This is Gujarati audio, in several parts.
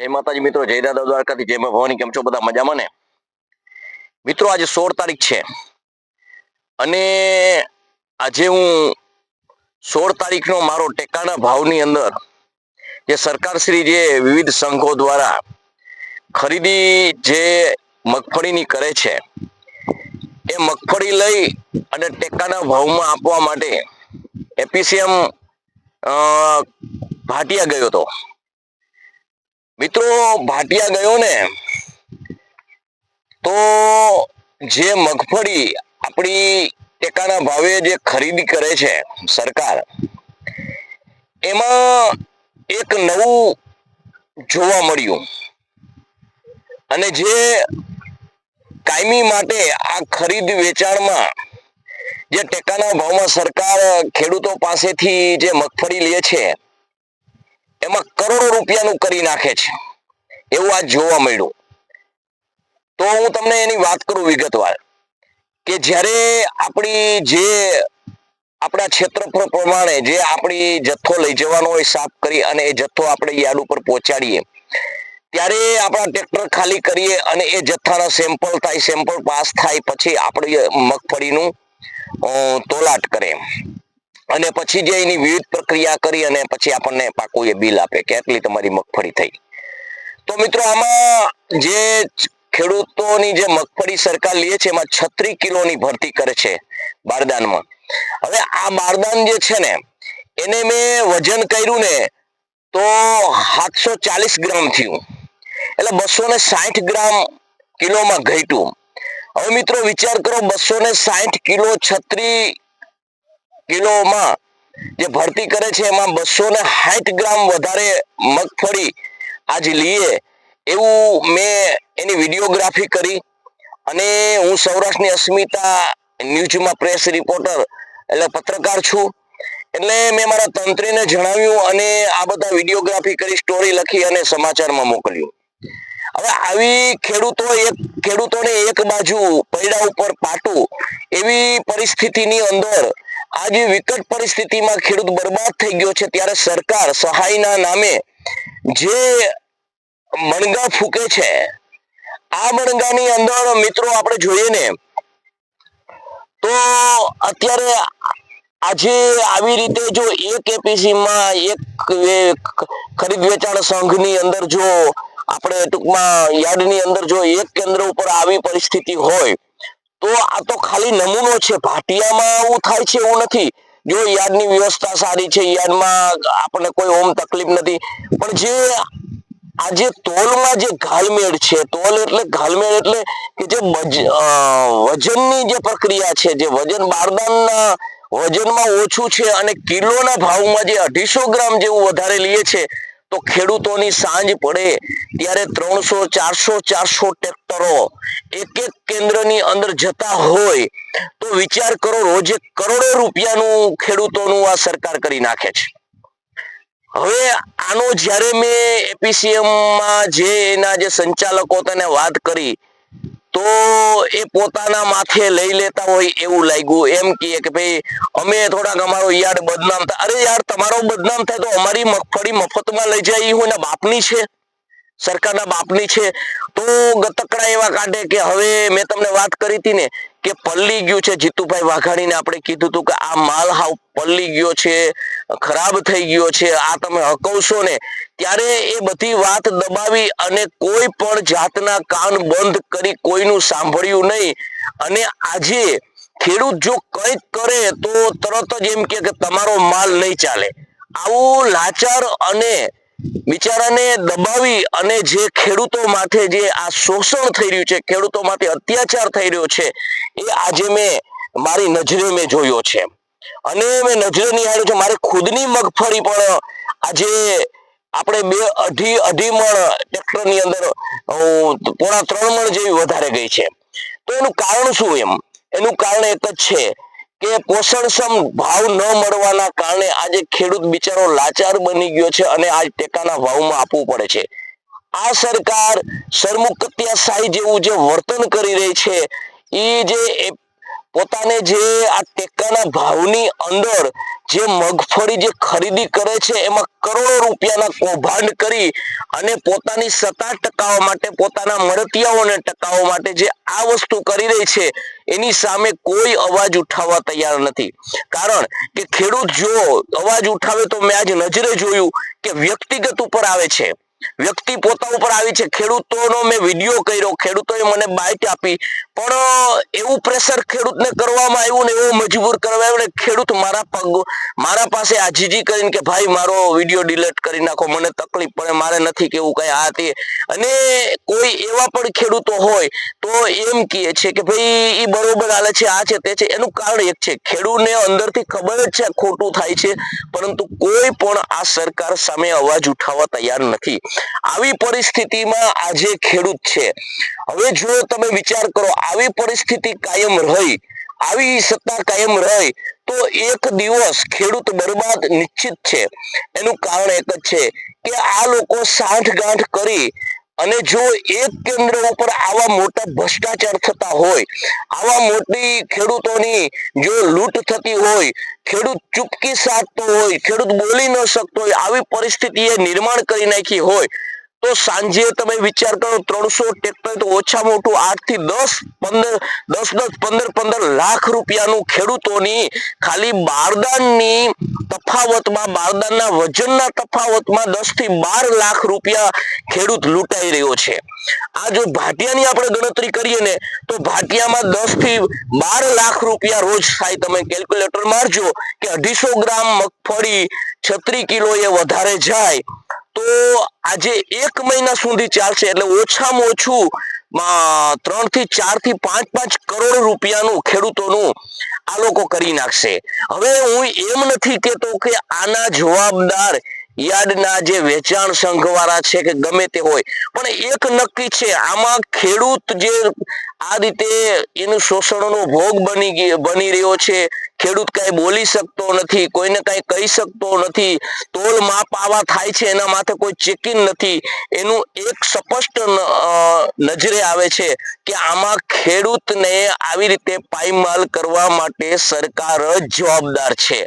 જય માતાજી મિત્રો, જય દાદા દ્વારકાથી, જય મા ભવાની, કેમ છો બધા? મજામાં ને? મિત્રો, આજે સોળ તારીખ છે. અને આજે હું સોળ તારીખનો મારો ટેકાના ભાવની અંદર જે સરકારશ્રી જે વિવિધ સંઘો દ્વારા ખરીદી જે મગફળીની કરે છે, એ મગફળી લઈ અને ટેકાના ભાવમાં આપવા માટે એપીસીએમ ભાટિયા ગયો હતો. મિત્રો, ભાટિયા ગયો ને, તો જે મગફળી આપણી ટેકાના ભાવે જે ખરીદી કરે છે સરકાર, એમાં એક નવું જોવા મળ્યું. અને જે કાયમી માટે આ ખરીદ વેચાણમાં જે ટેકાના ભાવમાં સરકાર ખેડૂતો પાસેથી જે મગફળી લે છે એમાં કરોડો રૂપિયાનું કરી નાખે છે. એવું આ જોવા મળ્યું. તો હું તમને એની વાત કરું વિગતવાર. કે જ્યારે આપણી જે આપણા ક્ષેત્રફળ પ્રમાણે જે આપણી જથ્થો લઈ જવાનો હોય, સાફ કરી અને એ જથ્થો આપણે યાર્ડ ઉપર પહોંચાડીએ, ત્યારે આપણા ટ્રેક્ટર ખાલી કરીએ અને એ જથ્થાના સેમ્પલ થાય સેમ્પલ પાસ થાય, પછી આપણી મગફળીનું તોલાટ કરે અને પછી જે એની વિવિધ પ્રક્રિયા કરી અને પછી આપણને પાકું એ બિલ આપે કે આટલી તમારી મગફળી થઈ. તો મિત્રો આમાં જે ખેડૂતોની જે મગફળી સરકાર લે છે એમાં છત્રીસ કિલોની ભરતી કરે છે બારદાનમાં. હવે આ બારદાન જે છે ને, એને મેં વજન કર્યું ને તો સાતસો ચાલીસ ગ્રામ થયું. એટલે બસો ને સાઠ ગ્રામ કિલોમાં ઘટ્યું. હવે મિત્રો વિચાર કરો બસો ને સાઠ કિલો છત્રી કિલોમાં જે ભરતી કરે છે, એમાં બસો ને સાઠ ગ્રામ વધારે મગફળી આજ લઈએ એવું મેં એની વિડીયોગ્રાફી કરી અને હું સૌરાષ્ટ્રની અસ્મિતા ન્યૂઝમાં પ્રેસ રિપોર્ટર એટલે પત્રકાર છું. એટલે મેં મારા તંત્રીને જણાવ્યું અને આ બધા વિડીયોગ્રાફી કરી, સ્ટોરી લખી અને સમાચારમાં મોકલ્યું. હવે આવી ખેડૂતો એક, ખેડૂતોને એક બાજુ પૈડા ઉપર પાટું એવી પરિસ્થિતિની અંદર આજે વિકટ પરિસ્થિતિમાં ખેડૂત બરબાદ થઈ ગયો છે ત્યારે સરકાર સહાયના નામે જે મણગા ફૂકે છે, આ મણગાની અંદર મિત્રો આપણે જોઈએ ને, તો અત્યારે આજે આવી રીતે જો એક એપીસી માં એક ખરીદ વેચાણ સંઘની અંદર જો આપણે ટૂંકમાં યાર્ડની અંદર જો એક કેન્દ્ર ઉપર આવી પરિસ્થિતિ હોય તો આ તો ખાલી નમૂનો છે. ભાટિયામાં આવું થાય છે એવું નથી. જો યાર્ડની વ્યવસ્થા સારી છે, યાદમાં આપણને કોઈ ઓમ તકલીફ નથી. પણ જે આજે તોલમાં જે ઘાલમેળ છે, તોલ એટલે ઘાલમેળ એટલે કે જે વજનની જે પ્રક્રિયા છે, જે વજન બારદાનના વજનમાં ઓછું છે અને કિલોના ભાવમાં જે અઢીસો ગ્રામ જેવું વધારે લઈએ છે તો ખેડૂતોની સાંજ પડે ત્યારે ત્રણસો, ચારસો ચારસો ટ્રેક્ટરો એક એક કેન્દ્રની અંદર જતા હોય તો વિચાર કરો, રોજે કરોડો રૂપિયાનું ખેડૂતોનું આ સરકાર કરી નાખે છે. હવે આનો જ્યારે મેં એપીસીએમમાં જે એના જે સંચાલકો તેને વાત કરી તો એ પોતાના માથે લઈ લેતા હોય એવું લાગ્યું. એમ કહે કે ભાઈ, અમે થોડાક અમારો યાર બદનામ થાય અરે યાર, તમારો બદનામ થાય તો અમારી મગફળી મફતમાં લઈ જાય એ હોય ને બાપની છે? સરકારના બાપની છે, તો ગતકડા એવા કાઢે કે હવે મેં તમને વાત કરી હતી ને કે પલ્લી ગયું છે, જીતુભાઈ વાઘાણીને આપણે કીધું હતું કે આ માલ હાવ પલ્લી ગયો છે, ખરાબ થઈ ગયો છે, આ તમે હકવશો ને, ત્યારે એ બધી વાત દબાવી અને કોઈ પણ જાતના કાન બંધ કરી કોઈનું સાંભળ્યું નહીં. અને આજે ખેડૂત જો કંઈક કરે તો તરત જ એમ કે તમારો માલ નહીં ચાલે. આવું લાચાર અને બિચારાને દબાવી અને જે ખેડૂતો માથે જે આ શોષણ થઈ રહ્યું છે, ખેડૂતો માથે અત્યાચાર થઈ રહ્યો છે, એ આજે મેં મારી નજરે મેં જોયો છે. અને મેં નજરે નિહાળ્યું છે મારે ખુદની મગફળી પણ આજે આપણે બે અઢી અઢી મણ ટ્રેક્ટરની અંદર પોણા ત્રણ મણ જેવી વધારે ગઈ છે. તો એનું કારણ શું એમ? એનું કારણ એક જ છે કે પોષણક્ષમ ભાવ ન મળવાના કારણે આજે ખેડૂત બિચારો લાચાર બની ગયો છે અને આજ ટેકાના ભાવમાં આપવું પડે છે. આ સરકાર સરમુખત્યાશાહી જેવું જે વર્તન કરી રહી છે એ જે પોતાને જે આ ટેકાના ભાવની અંદર જે મગફળી જે ખરીદી કરે છે, એમાં કરોડો રૂપિયાના કૌભાંડ કરી અને પોતાની સત્તા ટકાવવા માટે, પોતાના મળતિયાઓને ટકાવવા માટે જે આ વસ્તુ કરી રહી છે, એની સામે કોઈ અવાજ ઉઠાવવા તૈયાર નથી. કારણ કે ખેડૂત જો અવાજ ઉઠાવે તો મેં આજ નજરે જોયું કે વ્યક્તિગત ઉપર આવે છે. વ્યક્તિ પોતા ઉપર આવી છે. ખેડૂતોનો મેં વીડિયો કર્યો. ખેડૂતોએ મને બાઇટ આપી. પણ એવું પ્રેશર ખેડૂતને કરવામાં આવ્યું ને એવું મજબૂર કરવા આવ્યું ખેડૂત મારા પગ, મારા પાસે આજીજી કરીને કે, ભાઈ, મારો વીડિયો ડિલીટ કરી નાખો. મને તકલીફ પડે. મારે નથી કેવું કઈ. આ તે. અને કોઈ એવા પણ ખેડૂતો હોય, તો એમ કહે છે કે, ભાઈ એ બરોબર હાલે છે, આ છે, તે છે. એનું કારણ એક છે. ખેડૂતને અંદરથી ખબર જ છે ખોટું થાય છે. પરંતુ કોઈ પણ આ સરકાર સામે અવાજ ઉઠાવવા તૈયાર નથી. આવી પરિસ્થિતિમાં આજે ખેડૂત છે. હવે જો તમે વિચાર કરો, આવી પરિસ્થિતિ કાયમ રહી, આવી સત્તા કાયમ રહી, તો એક દિવસ ખેડૂત બરબાદ નિશ્ચિત છે. એનું કારણ એક જ છે કે આ લોકો સાંઠ ગાંઠ કરી અને જો એક કેન્દ્ર ઉપર આવા મોટા ભ્રષ્ટાચાર થતા હોય, આવા મોટી ખેડૂતોની જો લૂંટ થતી હોય, ખેડૂત ચૂપકી સાધતો હોય, ખેડૂત બોલી ન શકતો હોય, આવી પરિસ્થિતિ એ નિર્માણ કરી નાખી હોય તો સાંજે તમે વિચાર કરો ત્રણસો ટ્રેક્ટર તો ઓછામાં ઓછું આઠથી દસ, પંદર, દસ દસ, પંદર પંદર લાખ રૂપિયાનું ખેડૂતોની ખાલી બારદાનની તફાવતમાં, બારદાનના વજનના તફાવતમાં દસથી બાર લાખ રૂપિયા ખેડૂત લૂંટાઈ રહ્યો છે. આ જો ભાટિયાની આપણે ગણતરી કરીએ ને, તો ભાટિયામાં દસથી બાર લાખ રૂપિયા રોજ થાય. તમે કેલ્ક્યુલેટર મારજો કે અઢીસો ગ્રામ મગફળી છત્રી કિલો એ વધારે જાય. તો આજે એક મહિના સુધી ચાલશે એટલે ઓછામાં ઓછું ત્રણથી ચારથી પાંચ પાંચ કરોડ રૂપિયાનું ખેડૂતોનું આ લોકો કરી નાખશે. હવે હું એમ નથી કેતો કે આના જવાબદાર યાર્ડના જે વેચાણ સંઘવાળા છે કે ગમે તે હોય, પણ એક નક્કી છે, આમાં ખેડૂત જે આ રીતે એનું શોષણનો ભોગ બની બની રહ્યો છે ખેડૂત કઈ બોલી શકતો નથી, કોઈને કઈ કહી શકતો નથી, તોલ માપ આવા થાય છે, એના માથે કોઈ ચેકિંગ નથી. એનું એક સ્પષ્ટ નજરે આવે છે કે આમાં ખેડૂતને આવી રીતે પાયમાલ કરવા માટે સરકાર જ જવાબદાર છે.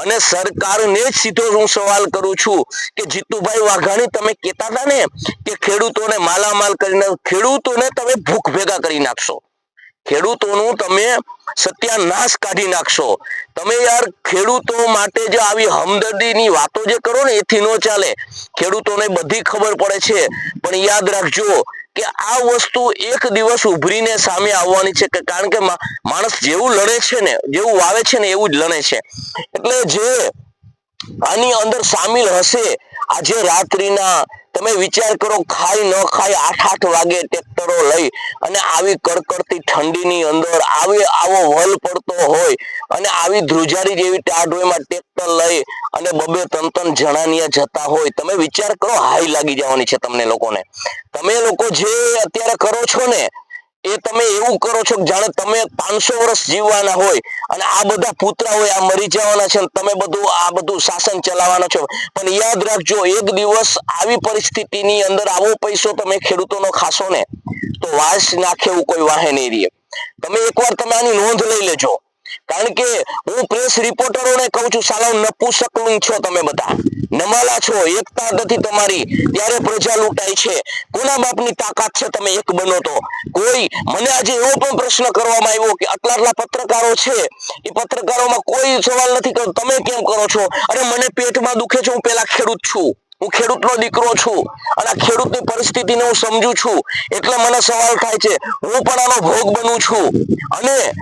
અને સરકારને જ સીધો હું સવાલ કરું છું કે, જીતુભાઈ વાઘાણી, તમે કહેતા હતા ને કે ખેડૂતોને માલામાલ કરીને, ખેડૂતોને તમે ભૂખ ભેગા કરી નાખશો. ખેડૂતોનું તમે સત્યાનાશ કાઢી નાખશો. તમે યાર ખેડૂતો માટે જે આવી હમદર્દીની વાતો જે કરો ને, એથી નો ચાલે. ખેડૂતોને બધી ખબર પડે છે. પણ યાદ રાખજો કે આ વસ્તુ એક દિવસ ઉભરીને સામે આવવાની છે કે કારણ કે માણસ જેવું લડે છે ને, જેવું વાવે છે ને, એવું જ લડે છે. એટલે જે આની અંદર સામેલ હશે, આજે રાત્રિના તમે વિચાર કરો, ખાઈ ન ખાઈ આઠ આઠ વાગે ટ્રેક્ટરો લઈ અને આવી કડકડતી ઠંડીની અંદર આવી, આવો વલ પડતો હોય અને આવી ધ્રુજારી જેવી ટાઢોયમાં ટ્રેક્ટર લઈ અને બબે ત્રણ ત્રણ જણાનિયા જતા હોય, તમે વિચાર કરો, હાઈ લાગી જવાની છે તમને લોકોને. તમે લોકો જે અત્યારે કરો છો ને એ તમે એવું કરો છો કે જાણે તમે પાંચસો વર્ષ જીવવાના હોય અને આ બધા પુત્રા હોય આ મરી જવાના છે તમે બધું આ બધું શાસન ચલાવવાના છો. પણ યાદ રાખજો, એક દિવસ આવી પરિસ્થિતિની અંદર આવો પૈસો તમે ખેડૂતોનો ખાશો ને, તો વાસ નાખે એવું કોઈ વાહે નહીં રહે. તમે એકવાર તમે આની નોંધ લઈ લેજો. કારણ કે હું પ્રેસ રિપોર્ટરોને કહું છું, સાલા નપુસકલું છો તમે બધા. નમાલા છો, એકતા નથી તમારી. ત્યારે પ્રજા લૂંટાય છે. કોના બાપની તાકાત છે તમે એક બનો તો? કોઈ, મને આજે એવો પણ પ્રશ્ન કરવામાં આવ્યો કે આટલા આટલા પત્રકારો છે. એ પત્રકારોમાં કોઈ સવાલ નથી કરતો. તમે કેમ કરો છો? અરે, મને પેટમાં દુખે છે, હું પેલા ખેડૂત છું. હું ખેડૂતનો દીકરો છું. અને આ ખેડૂતની પરિસ્થિતિને હું સમજુ છું. એટલે મને સવાલ થાય છે. હું પણ આનો ભોગ બનું છું. અને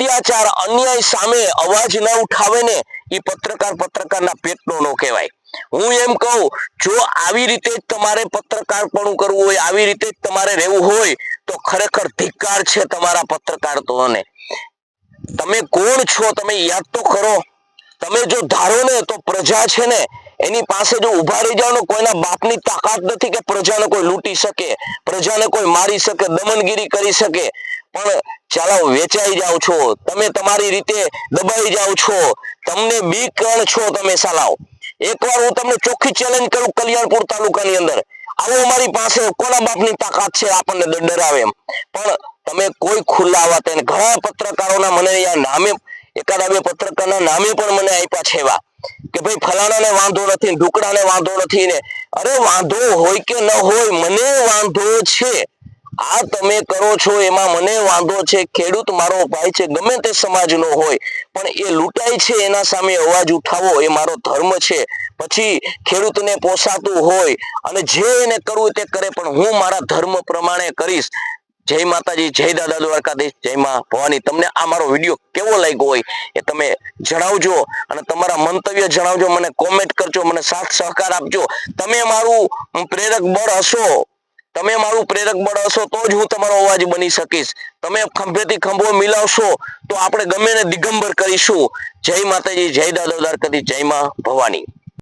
અત્યાચાર, અન્યાય સામે અવાજ ન ઉઠાવે ને એ પત્રકાર પત્રકારના પેટનો નો કહેવાય. હું એમ કહું, જો આવી રીતે જ તમારે પત્રકારપણું કરવું હોય, આવી રીતે જ તમારે રહેવું હોય, તો ખરેખર ધિક્કાર છે તમારા પત્રકારત્વને તમે કોણ છો તમે યાદ તો કરો. તમે જો ધારો ને તો પ્રજા છે ને, એની પાસે જો ઊભા રહી જાઓ ને, કોઈના બાપની તાકાત નથી કે પ્રજાને કોઈ લૂંટી શકે, પ્રજાને કોઈ મારી શકે, દમનગીરી કરી શકે. પણ ચાલો વેચાઈ જાઓ છો. તમે તમારી રીતે દબાઈ જાઓ છો. તમને બી કણ છો તમે સાલાવ એકવાર હું તમને ચોખ્ખી ચેલેન્જ કરું કલ્યાણપુર તાલુકાની અંદર. આવો અમારી પાસે કોના બાપની તાકાત છે આપણને ડરાવે એમ. પણ તમે કોઈ ખુલ્લા એને ઘણા પત્રકારોના મને અહીંયા નામે, એકાદા બે પત્રકારના નામે પણ મને આપ્યા છે એવા. કે ભાઈ ફલાણાને વાંધો નથી ઢુકડાને વાંધો નથી ને. અરે વાંધો હોય કે ન હોય, મને વાંધો છે. આ તમે કરો છો એમાં મને વાંધો છે. ખેડૂત મારો ભાઈ છે, ગમે તે સમાજનો હોય, પણ એ લૂંટાય છે એના સામે અવાજ ઉઠાવો, એ મારો ધર્મ છે. પછી ખેડૂતને પોસાતું હોય અને જે એને કરવું તે કરે, પણ હું મારા ધર્મ પ્રમાણે કરીશ. જય માતાજી, જય દાદા દ્વારકાધીશ, જય માં ભવાની. તમને આ મારો વીડિયો કેવો લાગ્યો હોય એ તમે જણાવજો અને તમારા મંતવ્ય જણાવજો, મને કોમેન્ટ કરજો, મને સાથ સહકાર આપજો. તમે મારું પ્રેરક બળ હશો. તમે મારું પ્રેરક બળ હશો, તો જ હું તમારો અવાજ બની શકીશ. તમે ખંભેથી ખંભો મિલાવશો, તો આપણે ગમે ને દિગંબર કરીશું. જય માતાજી, જય દાદોદાર કદી જય માં ભવાની.